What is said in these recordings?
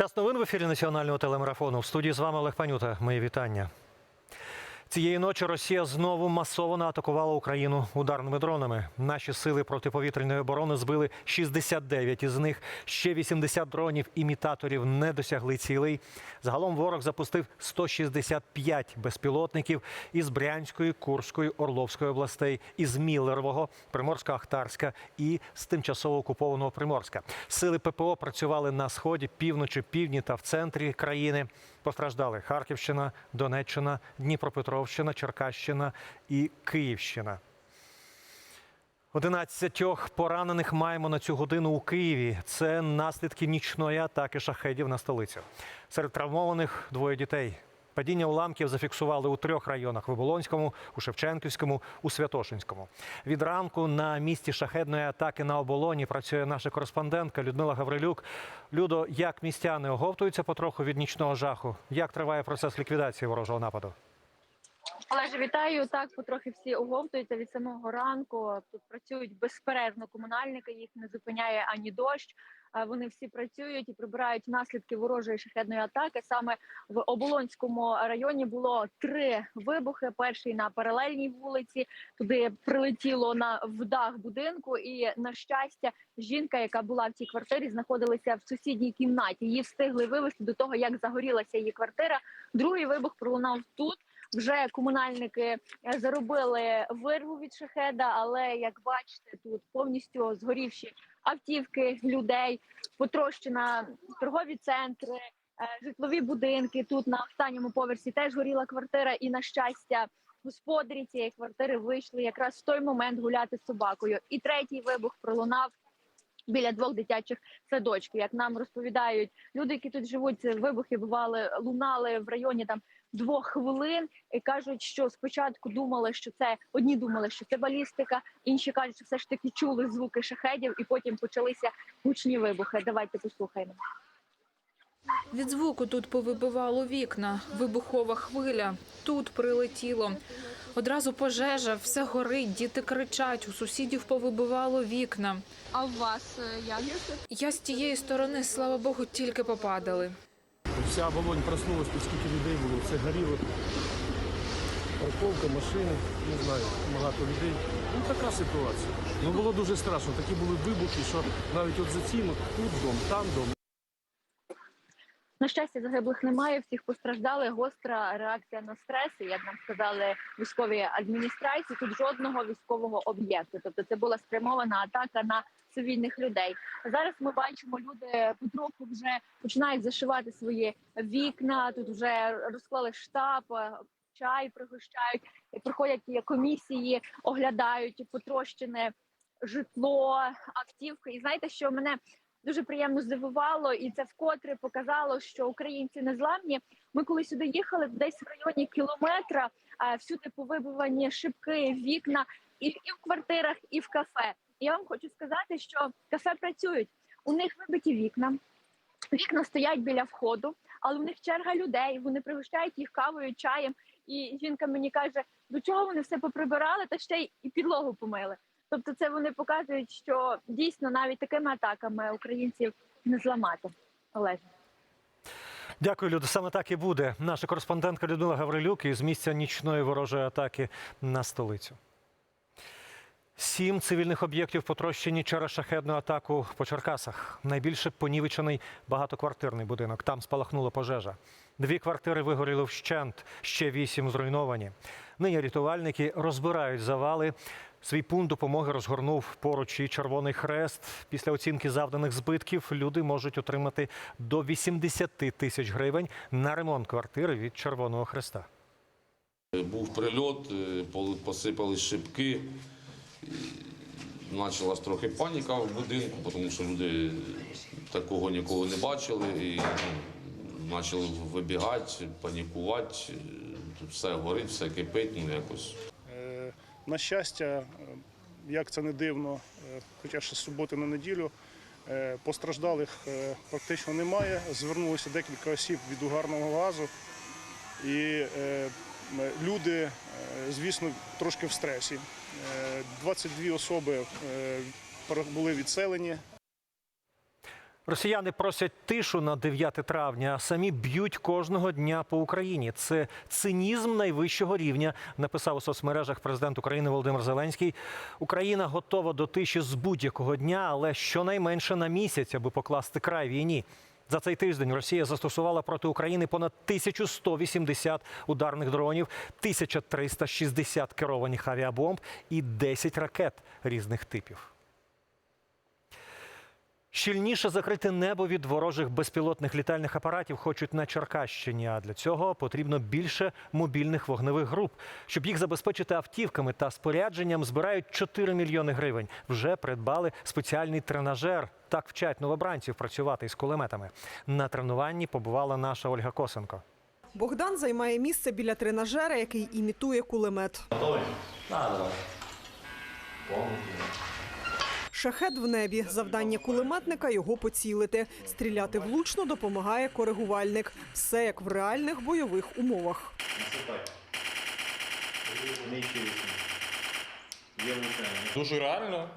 Час новин в ефірі національного телемарафону. В студії з вами Олег Панюта. Мої вітання. Цієї ночі Росія знову масово атакувала Україну ударними дронами. Наші сили протиповітряної оборони збили 69 із них. Ще 80 дронів імітаторів не досягли цілей. Загалом ворог запустив 165 безпілотників із Брянської, Курської, Орловської областей, із Міллерового, Приморсько-Ахтарська і з тимчасово окупованого Приморська. Сили ППО працювали на сході, півночі, півдні та в центрі країни. Постраждали Харківщина, Донеччина, Дніпропетровщина, Черкащина і Київщина. 11 поранених маємо на цю годину у Києві. Це наслідки нічної атаки шахедів на столицю. Серед травмованих двоє дітей. Падіння уламків зафіксували у трьох районах: в Оболонському, у Шевченківському, у Святошинському. Від ранку на місці шахедної атаки на оболоні працює наша кореспондентка Людмила Гаврилюк. Людо, як містяни оговтуються потроху від нічного жаху? Як триває процес ліквідації ворожого нападу? Олеже, вітаю. Так, потрохи всі оговтуються від самого ранку. Тут працюють безперервно комунальники, їх не зупиняє ані дощ. Вони всі працюють і прибирають наслідки ворожої шахедної атаки. Саме в Оболонському районі було три вибухи. Перший на паралельній вулиці. Туди прилетіло на в дах будинку. І на щастя, жінка, яка була в цій квартирі, знаходилася в сусідній кімнаті. Її встигли вивезти до того, як загорілася її квартира. Другий вибух пролунав тут. Вже комунальники е, заробили вирву від шахеда, але як бачите, тут повністю згорівші автівки людей, потрощена торгові центри, е, житлові будинки. Тут на останньому поверсі теж горіла квартира, і на щастя, господарі цієї квартири вийшли якраз в той момент гуляти з собакою. І третій вибух пролунав. Біля двох дитячих садочків, як нам розповідають люди, які тут живуть, вибухи бували лунали в районі там двох хвилин і кажуть, що спочатку думали, що це одні думали, що це балістика, інші кажуть, що все ж таки чули звуки шахедів, і потім почалися гучні вибухи. Давайте послухаємо. Від звуку тут повибивало вікна, вибухова хвиля. Тут прилетіло. Одразу пожежа, все горить, діти кричать, у сусідів повибивало вікна. А у вас як? Я з тієї сторони, слава Богу, тільки попадали. Вся оболонь проснулась, тут скільки людей було, все горіло. Парковка, машини, не знаю, багато людей. Ну така ситуація. Ну було дуже страшно. Такі були вибухи, що навіть от за цим, тут дом, там дом. На щастя, загиблих немає. Всіх постраждали. Гостра реакція на стрес. Як нам сказали військові адміністрації, тут жодного військового об'єкту. Тобто, це була спрямована атака на цивільних людей. Зараз ми бачимо, люди потроху вже починають зашивати свої вікна. Тут вже розклали штаб, е, чай пригощають, приходять комісії, оглядають потрощене житло, автівки. І знаєте, що мене дуже приємно здивувало, і це вкотре показало, що українці не зламні. Ми коли сюди їхали, десь в районі кілометра, всюди повибивані шибки, вікна і в квартирах, і в кафе. Я вам хочу сказати, що кафе працюють. У них вибиті вікна, вікна стоять біля входу, але в них черга людей. Вони пригощають їх кавою, чаєм. І жінка мені каже, до чого вони все поприбирали, та ще й підлогу помили. Тобто, це вони показують, що дійсно навіть такими атаками українців не зламати. Олег. Дякую, Люда. Саме так і буде. Наша кореспондентка Людмила Гаврилюк із місця нічної ворожої атаки на столицю. Сім цивільних об'єктів потрощені через шахедну атаку по Черкасах. Найбільше понівечений багатоквартирний будинок. Там спалахнула пожежа. Дві квартири вигоріли вщент, ще вісім зруйновані. Нині рятувальники розбирають завали. Свій пункт допомоги розгорнув поруч і Червоний Хрест. Після оцінки завданих збитків люди можуть отримати до 80 тисяч гривень на ремонт квартири від Червоного Хреста. Був прильот, е, посипались шибки. Почалась трохи паніка в будинку, тому що люди такого ніколи не бачили і ну, почали вибігати, панікувати. Тут все горить, все кипить, ну якось. Е, На щастя, е, як це не дивно, е, хоча ще з суботи на неділю, постраждалих практично немає. Звернулося декілька осіб від угарного газу. І люди, звісно, трошки в стресі. Е, 22 особи е, були відселені, Росіяни просять тишу на 9 травня, а самі б'ють кожного дня по Україні. Це цинізм найвищого рівня, написав у соцмережах президент України Володимир Зеленський. Україна готова до тиші з будь-якого дня, але щонайменше на місяць, аби покласти край війні. За цей тиждень Росія застосувала проти України понад 1180 ударних дронів, 1360 керованих авіабомб і 10 ракет різних типів. Щільніше закрити небо від ворожих безпілотних літальних апаратів хочуть на Черкащині. А для цього потрібно більше мобільних вогневих груп. Щоб їх забезпечити автівками та спорядженням, збирають 4 мільйони гривень. Вже придбали спеціальний тренажер. Так вчать новобранців працювати із кулеметами. На тренуванні побувала наша Ольга Косенко. Богдан займає місце біля тренажера, який імітує кулемет. Шахет в небі. Завдання кулеметника його поцілити. Стріляти влучно допомагає коригувальник. Все як в реальних бойових умовах. Дуже реально,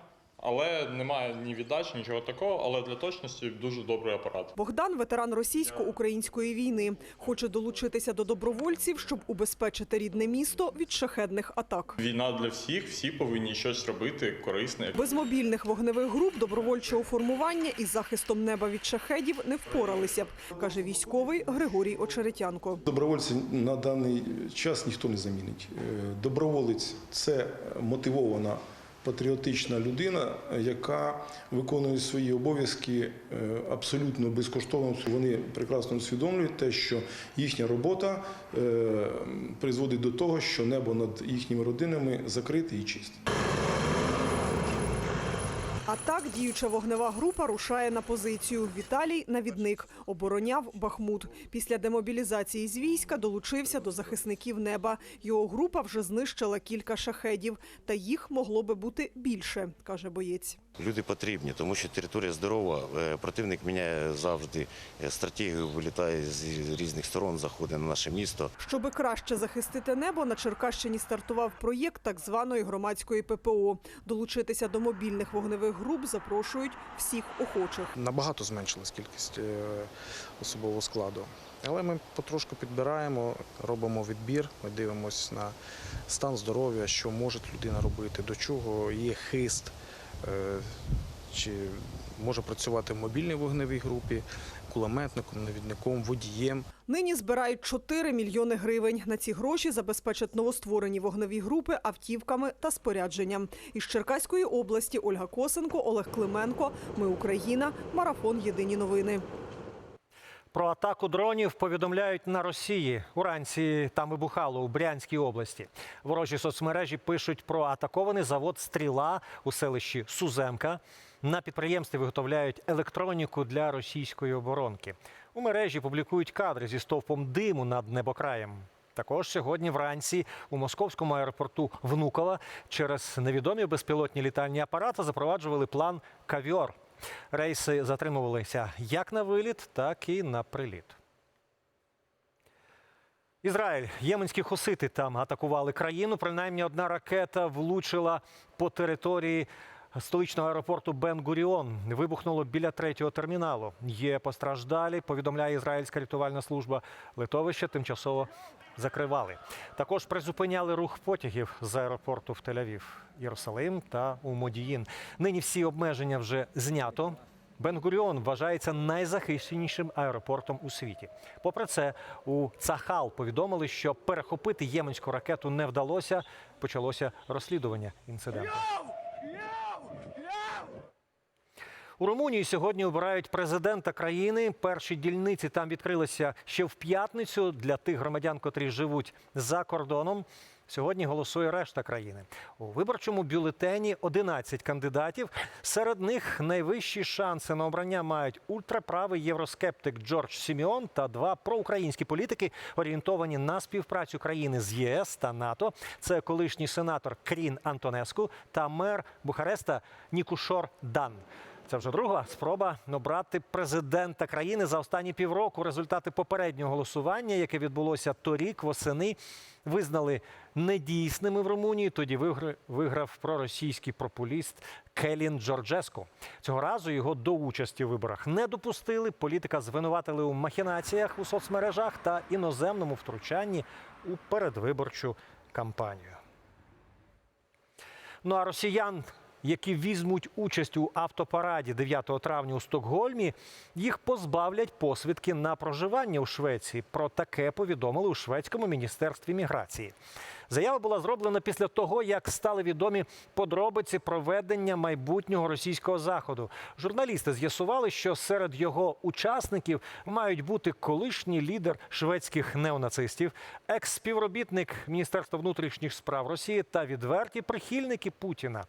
але немає ні віддач, нічого такого. Але для точності дуже добрий апарат. Богдан ветеран російсько-української війни. Хоче долучитися до добровольців, щоб убезпечити рідне місто від шахедних атак. Війна для всіх, всі повинні щось робити корисне. Без мобільних вогневих груп добровольчого формування із захистом неба від шахедів не впоралися б, каже військовий Григорій Очеретянко. Добровольці на даний час ніхто не замінить. Е, Доброволець це мотивована патріотична людина, яка виконує свої обов'язки е, абсолютно безкоштовно. Вони прекрасно усвідомлюють те, що їхня робота е, призводить до того, що небо над їхніми родинами закрите і чисте. А так діюча вогнева група рушає на позицію. Віталій навідник обороняв Бахмут. Після демобілізації з війська долучився до захисників неба. Його група вже знищила кілька шахедів, та їх могло би бути більше, каже боєць. Люди потрібні, тому що територія здорова. Е, Противник міняє завжди е, стратегію, вилітає з різних сторон, заходить на наше місто. Щоби краще захистити небо, на Черкащині стартував проєкт так званої громадської ППО. Долучитися до мобільних вогневих груп запрошують всіх охочих. Набагато зменшилась кількість е, особового складу. Але ми потрошку підбираємо, робимо відбір, ми дивимося на стан здоров'я, що може людина робити, до чого є хист, чи може працювати в мобільній вогневій групі, кулеметником, навідником, водієм. Нині збирають 4 мільйони гривень. На ці гроші забезпечать новостворені вогневі групи автівками та спорядженням. Із Черкаської області Ольга Косенко, Олег Клименко. Ми Україна. Марафон. Єдині новини. Про атаку дронів повідомляють на Росії. Уранці там вибухало у Брянській області. Ворожі соцмережі пишуть про атакований завод Стріла у селищі Суземка. На підприємстві виготовляють електроніку для російської оборонки. У мережі публікують кадри зі стовпом диму над небокраєм. Також сьогодні вранці у московському аеропорту Внуково через невідомі безпілотні літальні апарати запроваджували план Кавіор. Рейси затримувалися як на виліт, так і на приліт. Ізраїль, єменські хусити там атакували країну. Принаймні одна ракета влучила по території столичного аеропорту Бен-Гуріон. Вибухнуло біля третього терміналу. Є постраждалі, повідомляє ізраїльська рятувальна служба. Литовище тимчасово закривали. Також призупиняли рух потягів з аеропорту в Тель-Авів, Єрусалим та у Модіїн. Нині всі обмеження вже знято. Бен-Гуріон вважається найзахищенішим аеропортом у світі. Попри це, у Цахал повідомили, що перехопити єменську ракету не вдалося. Почалося розслідування інциденту. У Румунії сьогодні обирають президента країни. Перші дільниці там відкрилися ще в п'ятницю для тих громадян, котрі живуть за кордоном. Сьогодні голосує решта країни. У виборчому бюлетені 11 кандидатів. Серед них найвищі шанси на обрання мають ультраправий євроскептик Джордж Сіміон та два проукраїнські політики, орієнтовані на співпрацю країни з ЄС та НАТО. Це колишній сенатор Крін Антонеску та мер Бухареста Нікушор Дан. Це вже друга спроба обрати президента країни за останні півроку. Результати попереднього голосування, яке відбулося торік, восени, визнали недійсними в Румунії. Тоді виграв проросійський популіст Келін Джорджеско. Цього разу його до участі в виборах не допустили. Політика звинуватили у махінаціях у соцмережах та іноземному втручанні у передвиборчу кампанію. Ну а росіян, які візьмуть участь у автопараді 9 травня у Стокгольмі, їх позбавлять посвідки на проживання у Швеції. Про таке повідомили у шведському міністерстві міграції. Заява була зроблена після того, як стали відомі подробиці проведення майбутнього російського заходу. Журналісти з'ясували, що серед його учасників мають бути колишній лідер шведських неонацистів, екс-співробітник Міністерства внутрішніх справ Росії та відверті прихильники Путіна.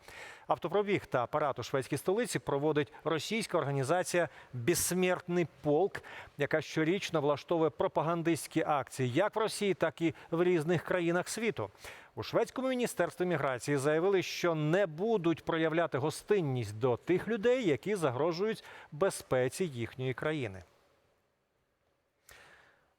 Автопробіг та парад у шведській столиці проводить російська організація Безсмертний полк, яка щорічно влаштовує пропагандистські акції як в Росії, так і в різних країнах світу. У шведському міністерстві міграції заявили, що не будуть проявляти гостинність до тих людей, які загрожують безпеці їхньої країни.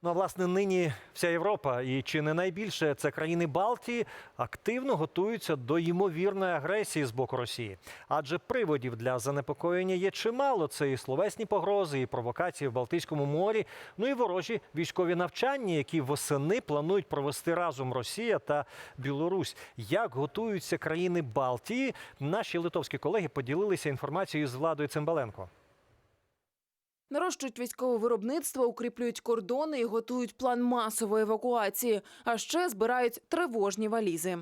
Ну, а власне, нині вся Європа і чи не найбільше це країни Балтії активно готуються до ймовірної агресії з боку Росії. Адже приводів для занепокоєння є чимало. Це і словесні погрози, і провокації в Балтійському морі, ну і ворожі військові навчання, які восени планують провести разом Росія та Білорусь. Як готуються країни Балтії? Наші литовські колеги поділилися інформацією з владою Цимбаленко. Нарощують військове виробництво, укріплюють кордони і готують план масової евакуації. А ще збирають тривожні валізи.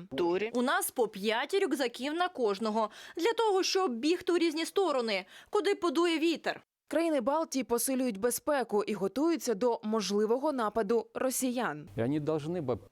У нас по 5 рюкзаків на кожного для того, щоб бігти у різні сторони, куди подує вітер. Країни Балтії посилюють безпеку і готуються до можливого нападу росіян.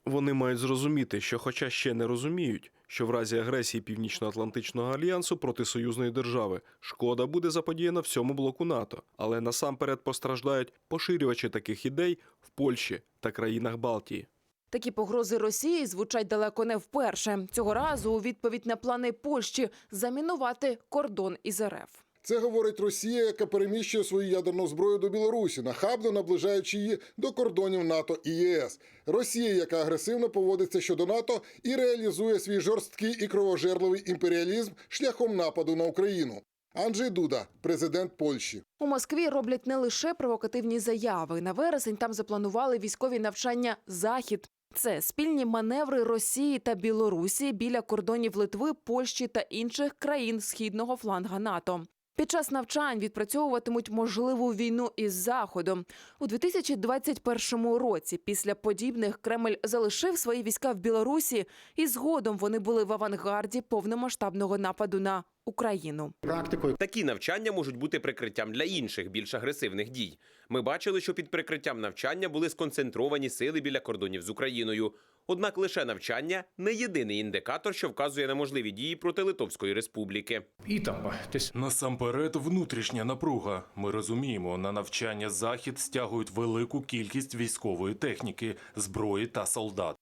Вони мають зрозуміти, що, хоча ще не розуміють, що в разі агресії Північно-Атлантичного альянсу проти союзної держави шкода буде заподіяна всьому блоку НАТО, але насамперед постраждають поширювачі таких ідей в Польщі та країнах Балтії. Такі погрози Росії звучать далеко не вперше. Цього разу у відповідь на плани Польщі замінувати кордон із РФ. Це говорить Росія, яка переміщує свою ядерну зброю до Білорусі, нахабно наближаючи її до кордонів НАТО і ЄС. Росія, яка агресивно поводиться щодо НАТО і реалізує свій жорсткий і кровожерливий імперіалізм шляхом нападу на Україну. Анджей Дуда, президент Польщі. У Москві роблять не лише провокативні заяви. На вересень там запланували військові навчання Захід. Це спільні маневри Росії та Білорусі біля кордонів Литви, Польщі та інших країн східного фланга НАТО. Під час навчань відпрацьовуватимуть можливу війну із заходом у 2021 році. Після подібних Кремль залишив свої війська в Білорусі, і згодом вони були в авангарді повномасштабного нападу на Україну. Практикою Такі навчання можуть бути прикриттям для інших більш агресивних дій. Ми бачили, що під прикриттям навчання були сконцентровані сили біля кордонів з Україною. Однак лише навчання не єдиний індикатор, що вказує на можливі дії проти Литовської республіки. І там Насамперед, внутрішня напруга. Ми розуміємо, на навчання захід стягують велику кількість військової техніки, зброї та солдат.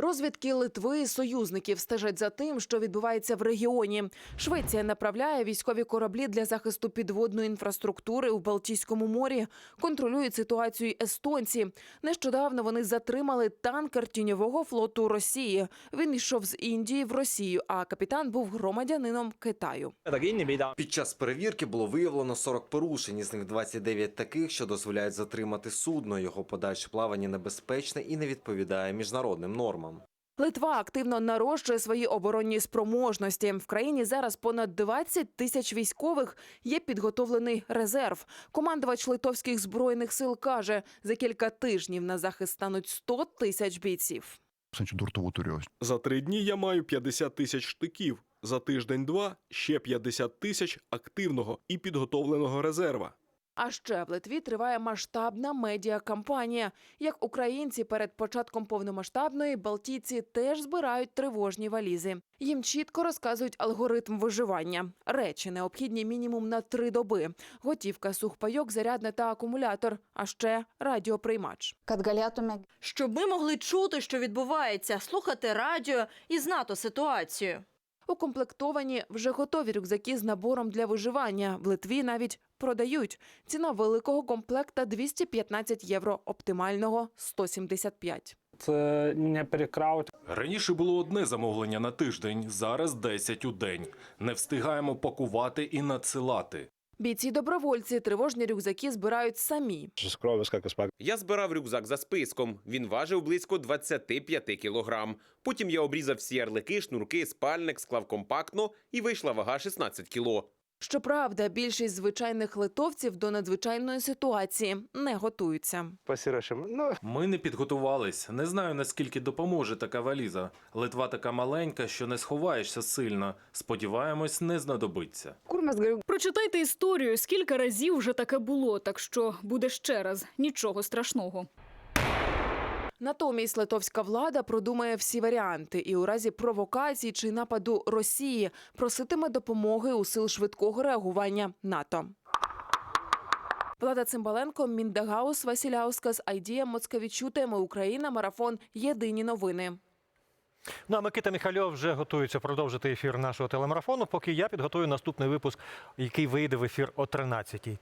Розвідки Литви союзників стежать за тим, що відбувається в регіоні. Швеція направляє військові кораблі для захисту підводної інфраструктури у Балтійському морі. Контролюють ситуацію естонці. Нещодавно вони затримали танкер тіньового флоту Росії. Він йшов з Індії в Росію, а капітан був громадянином Китаю. Під час перевірки було виявлено 40 порушень, із них 29 таких, що дозволяють затримати судно. Його подальше плавання небезпечне і не відповідає міжнародним нормам. Литва активно нарощує свої оборонні спроможності. В країні зараз понад 20 тисяч військових. Є підготовлений резерв. Командувач литовських збройних сил каже, за кілька тижнів на захист стануть 100 тисяч бійців. За три дні я маю 50 тисяч штиків. За тиждень-два ще 50 тисяч активного і підготовленого резерва. А ще в Литві триває масштабна медіакампанія. Як українці перед початком повномасштабної балтійці теж збирають тривожні валізи. Їм чітко розказують алгоритм виживання. Речі необхідні мінімум на три доби: готівка, сухпайок, зарядне та акумулятор, а ще радіоприймач. Щоб ми могли чути, що відбувається, слухати радіо і знати ситуацію. Укомплектовані вже готові рюкзаки з набором для виживання. В Литві навіть продають. Ціна великого комплекта 215 євро, оптимального 175. Це не перекраут. Раніше було одне замовлення на тиждень, зараз 10 у день. Не встигаємо пакувати і надсилати. Бійці-добровольці тривожні рюкзаки збирають самі. Я збирав рюкзак за списком. Він важив близько 25 кілограм. Потім я обрізав всі ярлики, шнурки, спальник, склав компактно і вийшла вага 16 кіло. Щоправда, більшість звичайних литовців до надзвичайної ситуації не готуються. Ми не підготувались. Не знаю, наскільки допоможе така валіза. Литва така маленька, що не сховаєшся сильно. Сподіваємось, не знадобиться. Прочитайте історію, скільки разів вже таке було, так що буде ще раз. Нічого страшного. Натомість литовська влада продумає всі варіанти і у разі провокацій чи нападу Росії проситиме допомоги у сил швидкого реагування НАТО. Влада Цимбаленко, Міндегаус, Василяускас, Айдія Моцкавічуте, Ми Україна, Марафон. Єдині новини. Ну а Микита Міхальов вже готується продовжити ефір нашого телемарафону, поки я підготую наступний випуск, який вийде в ефір о 13-й.